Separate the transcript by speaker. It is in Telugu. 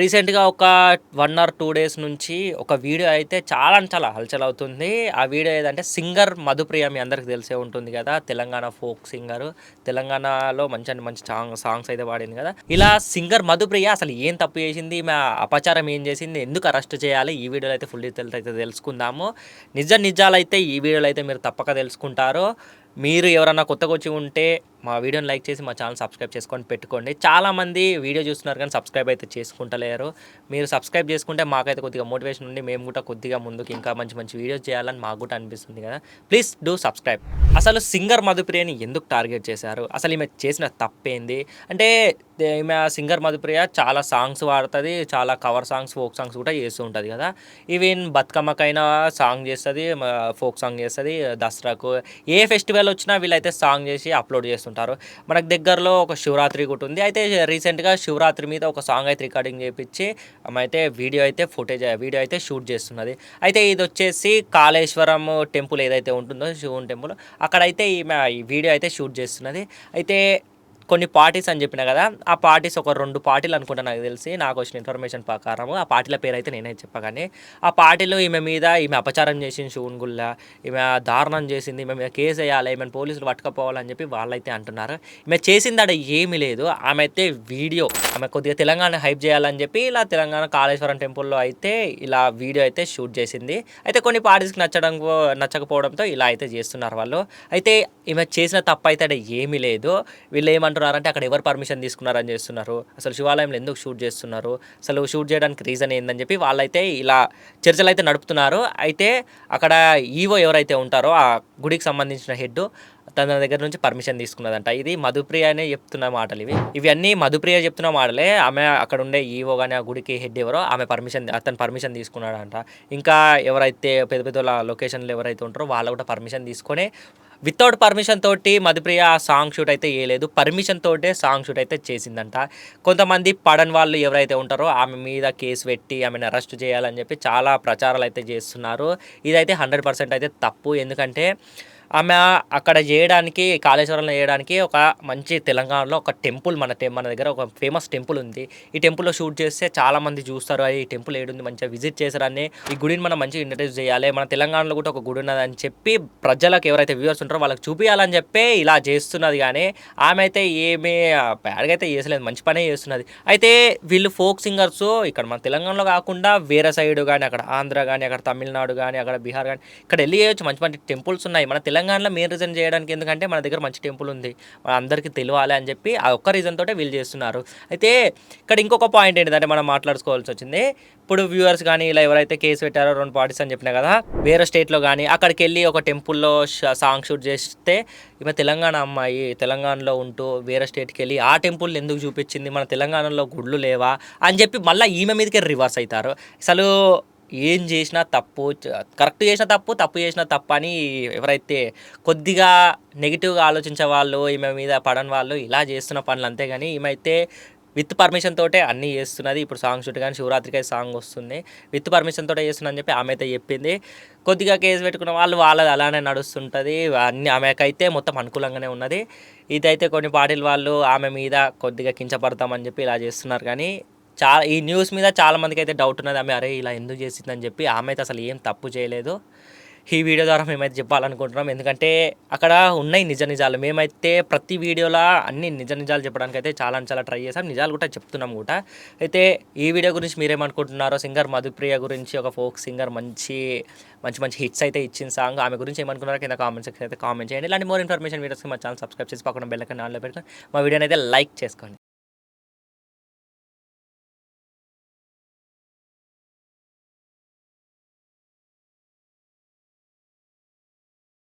Speaker 1: రీసెంట్‌గా ఒక వన్ ఆర్ టూ డేస్ నుంచి ఒక వీడియో అయితే చాలా అంటే చాలా హల్చల్ అవుతుంది. ఆ వీడియో ఏదంటే సింగర్ మధుప్రియ మీ అందరికి తెలిసే ఉంటుంది కదా తెలంగాణ ఫోక్ సింగర్ తెలంగాణలో మంచి మంచి సాంగ్ సాంగ్స్ అయితే పాడింది కదా ఇలా సింగర్ మధుప్రియ అసలు ఏం తప్పు చేసింది? మా అపచారం ఏం చేసింది? ఎందుకు అరెస్ట్ చేయాలి? ఈ వీడియోలో అయితే ఫుల్ డీటెయిల్స్ అయితే తెలుసుకుందాము. నిజ నిజాలైతే ఈ వీడియోలో అయితే మీరు తప్పక తెలుసుకుంటారు. మీరు ఎవరన్నా కొత్తగా వచ్చి ఉంటే మా వీడియోని లైక్ చేసి మా ఛానల్ సబ్స్క్రైబ్ చేసుకొని పెట్టుకోండి. చాలామంది వీడియో చూస్తున్నారు కానీ సబ్స్క్రైబ్ అయితే చేసుకుంటలేరు. మీరు సబ్స్క్రైబ్ చేసుకుంటే మాకైతే కొద్దిగా మోటివేషన్ ఉండి మేము కూడా కొద్దిగా ముందుకు ఇంకా మంచి మంచి వీడియోస్ చేయాలని మాకు కూడా అనిపిస్తుంది కదా! Please do subscribe. అసలు సింగర్ మధుప్రియని ఎందుకు టార్గెట్ చేశారు? అసలు ఈమె చేసిన తప్పేంది? అంటే ఈమె సింగర్ మధుప్రియ చాలా సాంగ్స్ పాడుతుంది చాలా కవర్ సాంగ్స్, ఫోక్ సాంగ్స్ కూడా చేస్తూ ఉంటుంది కదా! ఈవెన్ బతుకమ్మకైనా సాంగ్ చేస్తుంది ఫోక్ సాంగ్ చేస్తుంది దసరాకు ఏ ఫెస్టివల్ వచ్చినా వీళ్ళైతే సాంగ్ చేసి అప్లోడ్ చేస్తుంటారు. మనకు దగ్గరలో ఒక శివరాత్రి కూడా ఉంది. అయితే రీసెంట్‌గా శివరాత్రి మీద ఒక సాంగ్ అయితే రికార్డింగ్ చేయించి ఆమె అయితే వీడియో అయితే ఫుటేజ్ వీడియో అయితే షూట్ చేస్తున్నది. అయితే ఇది వచ్చేసి కాళేశ్వరం టెంపుల్ ఏదైతే ఉంటుందో శివుని టెంపుల్ అక్కడైతే ఈమె ఈ వీడియో అయితే షూట్ చేస్తున్నది. అయితే కొన్ని పార్టీస్ అని చెప్పిన కదా! ఆ పార్టీస్ ఒక రెండు పార్టీలు అనుకుంటా నాకు తెలిసి. నాకు వచ్చిన ఇన్ఫర్మేషన్ ప్రకారం ఆ పార్టీల పేరు అయితే నేనే చెప్పగానే ఆ పార్టీలో ఈమె మీద ఈమె అపచారం చేసింది షూన్ గుళ్ళ. ఈమె దారుణం చేసింది. ఈమె మీద కేసేయాలి. ఈమెను పోలీసులు పట్టుకపోవాలని చెప్పి వాళ్ళైతే అంటున్నారు. ఈమె చేసింది ఆడ ఏమీ లేదు. ఆమె అయితే వీడియో ఆమె కొద్దిగా తెలంగాణ హైప్ చేయాలని చెప్పి ఇలా తెలంగాణ కాళేశ్వరం టెంపుల్‌లో అయితే ఇలా వీడియో అయితే షూట్ చేసింది. అయితే కొన్ని పార్టీస్‌కి నచ్చడం నచ్చకపోవడంతో ఇలా అయితే చేస్తున్నారు వాళ్ళు. అయితే ఈమె చేసిన తప్పైతే ఆడ ఏమీ లేదు. వీళ్ళు ఏమంటున్నారంటే అక్కడ ఎవరు పర్మిషన్ తీసుకున్నారని చేస్తున్నారు. అసలు శివాలయంలో ఎందుకు షూట్ చేస్తున్నారు? అసలు షూట్ చేయడానికి రీజన్ ఏందని చెప్పి వాళ్ళైతే ఇలా చర్చలైతే నడుపుతున్నారు. అయితే అక్కడ ఈవో ఎవరైతే ఉంటారో ఆ గుడికి సంబంధించిన హెడ్డు తన దగ్గర నుంచి పర్మిషన్ తీసుకున్నదంట. ఇది మధుప్రియ అనే చెప్తున్న మాటలు ఇవి ఇవన్నీ మధుప్రియ చెప్తున్న మాటలే. ఆమె అక్కడ ఉండే ఈవో కానీ ఆ గుడికి హెడ్ ఎవరో ఆమె పర్మిషన్ అతను పర్మిషన్ తీసుకున్నాడంట. ఇంకా ఎవరైతే పెద్ద పెద్ద లొకేషన్లు ఎవరైతే ఉంటారో వాళ్ళు కూడా పర్మిషన్ తీసుకొని వితౌట్ పర్మిషన్ తోటి మధుప్రియ ఆ సాంగ్ షూట్ అయితే వేయలేదు పర్మిషన్ తోటే సాంగ్ షూట్ అయితే చేసిందంట. కొంతమంది పడని వాళ్ళు ఎవరైతే ఉంటారో ఆమె మీద కేసు పెట్టి ఆమెను అరెస్ట్ చేయాలని చెప్పి చాలా ప్రచారాలు అయితే చేస్తున్నారు. ఇదైతే 100% అయితే తప్పు. ఎందుకంటే ఆమె అక్కడ చేయడానికి కాళేశ్వరంలో చేయడానికి ఒక మంచి తెలంగాణలో ఒక టెంపుల్ మన మన దగ్గర ఒక ఫేమస్ టెంపుల్ ఉంది. ఈ టెంపుల్‌లో షూట్ చేస్తే చాలామంది చూస్తారు. ఈ టెంపుల్ ఏడుంది మంచిగా విజిట్ చేశారని ఈ గుడిని మనం మంచిగా ఇంట్రడ్యూస్ చేయాలి. మన తెలంగాణలో కూడా ఒక గుడి ఉన్నదని చెప్పి ప్రజలకు ఎవరైతే వ్యూవర్స్ ఉంటారో వాళ్ళకి చూపించాలని చెప్పే ఇలా చేస్తున్నది కానీ ఆమె అయితే ఏమీ బ్యాడ్‌గా అయితే చేసలేదు మంచి పనే చేస్తున్నది. అయితే వీళ్ళు ఫోక్ సింగర్స్ ఇక్కడ మన తెలంగాణలో కాకుండా వేరే సైడ్ కానీ అక్కడ ఆంధ్ర కానీ అక్కడ తమిళనాడు కానీ అక్కడ బీహార్ కానీ ఇక్కడ వెళ్ళి చేయొచ్చు. మంచి మంచి టెంపుల్స్ ఉన్నాయి. మన తెలంగాణ తెలంగాణలో మెయిన్ రీజన్ చేయడానికి ఎందుకంటే మన దగ్గర మంచి టెంపుల్ ఉంది. మన అందరికీ తెలియాలి అని చెప్పి ఆ ఒక్క రీజన్ తోటే వీళ్ళు చేస్తున్నారు. అయితే ఇక్కడ ఇంకొక పాయింట్ ఏంటంటే మనం మాట్లాడుకోవాల్సి వచ్చింది. ఇప్పుడు వ్యూవర్స్ కానీ ఇలా ఎవరైతే కేస్ పెట్టారో రెండు పార్టీస్ అని చెప్పినా కదా! వేరే స్టేట్‌లో కానీ అక్కడికి వెళ్ళి ఒక టెంపుల్‌లో సాంగ్ షూట్ చేస్తే ఈమె తెలంగాణ అమ్మాయి తెలంగాణలో ఉంటూ వేరే స్టేట్కి వెళ్ళి ఆ టెంపుల్ ఎందుకు చూపించింది? మన తెలంగాణలో గుళ్ళు లేవా? అని చెప్పి మళ్ళీ ఈమె మీదకే రివర్స్ అవుతారు అసలు ఏం చేసినా తప్పు. కరెక్ట్ చేసిన తప్పు, తప్పు చేసిన తప్పు అని ఎవరైతే కొద్దిగా నెగిటివ్గా ఆలోచించే వాళ్ళు ఈమె మీద పడని వాళ్ళు ఇలా చేస్తున్న పనులు అంతే కానీ ఈమె అయితే విత్ పర్మిషన్ తోటే అన్నీ చేస్తున్నది. ఇప్పుడు సాంగ్ షూట్ కానీ శివరాత్రికి అయితే సాంగ్ వస్తుంది. విత్ పర్మిషన్ తోటే చేస్తున్నా చెప్పి ఆమె అయితే చెప్పింది. కొద్దిగా కేస్ పెట్టుకున్న వాళ్ళు వాళ్ళది అలానే నడుస్తుంటుంది అన్ని ఆమెకైతే మొత్తం అనుకూలంగానే ఉన్నది. ఇదైతే కొన్ని పార్టీల వాళ్ళు ఆమె మీద కొద్దిగా కించపడతామని చెప్పి ఇలా చేస్తున్నారు కానీ చాలా ఈ న్యూస్ మీద చాలా అయితే డౌట్ ఉన్నది. ఆమె అరే! ఇలా ఎందుకు చేసిందని చెప్పి ఆమె అయితే అసలు ఏం తప్పు చేయలేదు. ఈ వీడియో ద్వారా మేమైతే చెప్పాలనుకుంటున్నాం. ఎందుకంటే అక్కడ ఉన్నాయి నిజ నిజాలు. మేమైతే ప్రతి వీడియోలో అన్ని నిజ నిజాలు చెప్పడానికైతే చాలా చాలా ట్రై చేసాం. నిజాలు కూడా చెప్తున్నాం కూడా. అయితే ఈ వీడియో గురించి మీరేమనుకుంటున్నారో సింగర్ మధుప్రియ గురించి ఒక ఫోక్ సింగర్ మంచి మంచి మంచి హిట్స్ అయితే ఇచ్చిన సాంగ్ ఆమె గురించి ఏమనుకున్నారో కింద కామెంట్ సెక్షన్ అయితే కామెంట్ చేయండి. ఇలాంటి మోర్ ఇన్ఫర్మేషన్ వీడియోస్‌కి మా ఛానల్ సబ్స్క్రైబ్ చేసి పక్కన బెల్ ఆన్‌లో పెట్టుకొని మా వీడియోని అయితే లైక్ చేసుకోండి.